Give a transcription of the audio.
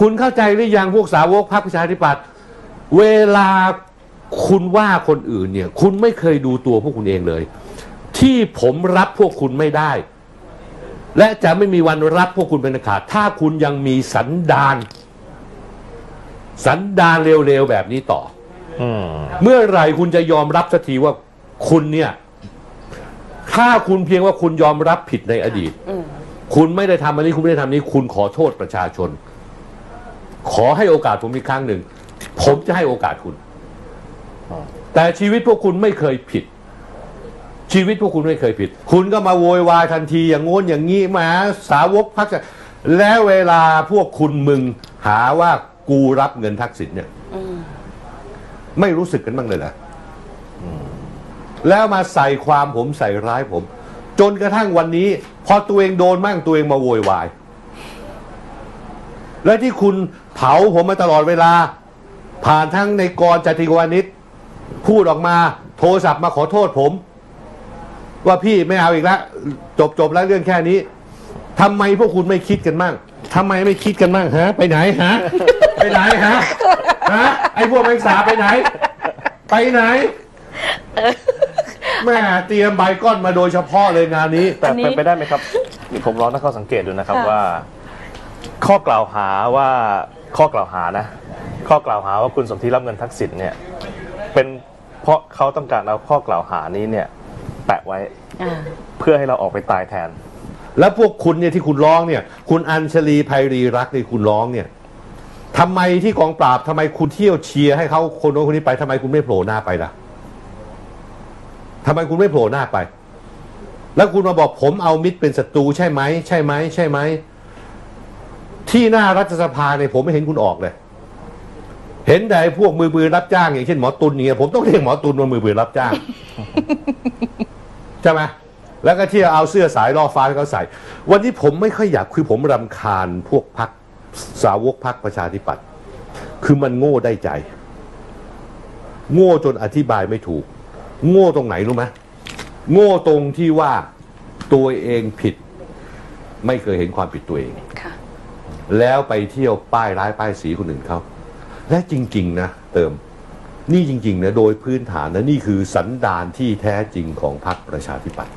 คุณเข้าใจหรือยังพวกสาวกพรรคประชาธิปัตย์เวลาคุณว่าคนอื่นเนี่ย คุณไม่เคยดูตัวพวกคุณเองเลย ที่ผมรับพวกคุณไม่ได้ และจะไม่มีวันรับพวกคุณเป็นอันขาดถ้าคุณยังมีสันดาน สันดานเร็วๆแบบนี้ต่ออืมเมื่อไหร่คุณจะยอมรับสักทีว่าคุณเนี่ย ถ้าคุณเพียงว่าคุณยอมรับผิดในอดีตอืมคุณไม่ได้ทำอันนี้คุณไม่ได้ทำอันนี้ คุณขอโทษประชาชน ขอให้โอกาสผมอีกครั้งหนึ่ง ผมจะให้โอกาสคุณ แต่ชีวิตพวกคุณไม่เคยผิด ชีวิตพวกคุณไม่เคยผิด คุณก็มาโวยวายทันทีอย่างงู้นอย่างงี้มาสาวกพักแล้วเวลาพวกคุณมึงหาว่ากูรับเงินทักษิณเนี่ยอืมไม่รู้สึกกันบ้างเลยเหรออแล้วมาใส่ความผมใส่ร้ายผม จนกระทั่งวันนี้ พอตัวเองโดนมั่งตัวเองมาโวยวาย และที่คุณเผาผมมาตลอดเวลา ผ่านทั้งในกรจติกวานิชพูดออกมาโทรศัพท์มาขอโทษผม ว่าพี่ไม่เอาอีกแล้วจบจบแล้วเรื่องแค่นี้ทำไมพวกคุณไม่คิดกันมั่งทำไมไม่คิดกันมั่งฮะ ไปไหนฮะ ไปไหนฮะฮะไอ้พวกแมงสาไปไหน ไปไหนแม่เตรียมใบก้อนมาโดยเฉพาะเลยงานนี้ แต่อันนี้เป็นไปได้ไหมครับนี่ผมลองตั้งข้อสังเกตดูนะครับค่ะว่า ข้อกล่าวหาว่าข้อกล่าวหานะ ข้อกล่าวหาว่าคุณสมธิรับเงินทักษิณเนี่ยเป็นเพราะเขาต้องการเอาข้อกล่าวหานี้เนี่ยแปะไว้อ่าเพื่อให้เราออกไปตายแทน แล้วพวกคุณเนี่ยที่คุณร้องเนี่ย คุณอัญชลีไพรีรักษ์ที่คุณร้องเนี่ยทำไมที่กองปราบทำไมคุณเที่ยวเชียร์ให้เขาคนโน้นคนนี้ไปทำไมคุณไม่โผล่หน้าไปล่ะทำไมคุณไม่โผล่หน้าไป แล้วคุณมาบอกผมเอามิตรเป็นศัตรูใช่ไหมใช่ไหมใช่ไหม ที่หน้ารัฐสภาเนี่ยผมไม่เห็นคุณออกเลย เห็นแต่พวกมือปืนรับจ้าง อย่างเช่นหมอตุลเนี่ยผมต้องเรียกหมอตุลว่ามือปืนรับจ้างใช่ไหมแล้วก็ที่เอาเสื้อสายล่อฟ้าให้เขาใส่ วันนี้ผมไม่ค่อยอยากคือผมรำคาญพวกพักสาวกพักประชาธิปัตย์คือมันโง่ได้ใจ โง่จนอธิบายไม่ถูก โง่ตรงไหนรู้ไหมโง่ตรงที่ว่าตัวเองผิด ไม่เคยเห็นความผิดตัวเอง แล้วไปเที่ยวป้ายร้ายป้ายสีคนอื่นเขาและจริง ๆ นะ เติมนี่จริง ๆ นะ โดยพื้นฐานนะนี่คือสันดานที่แท้จริงของพรรคประชาธิปัตย์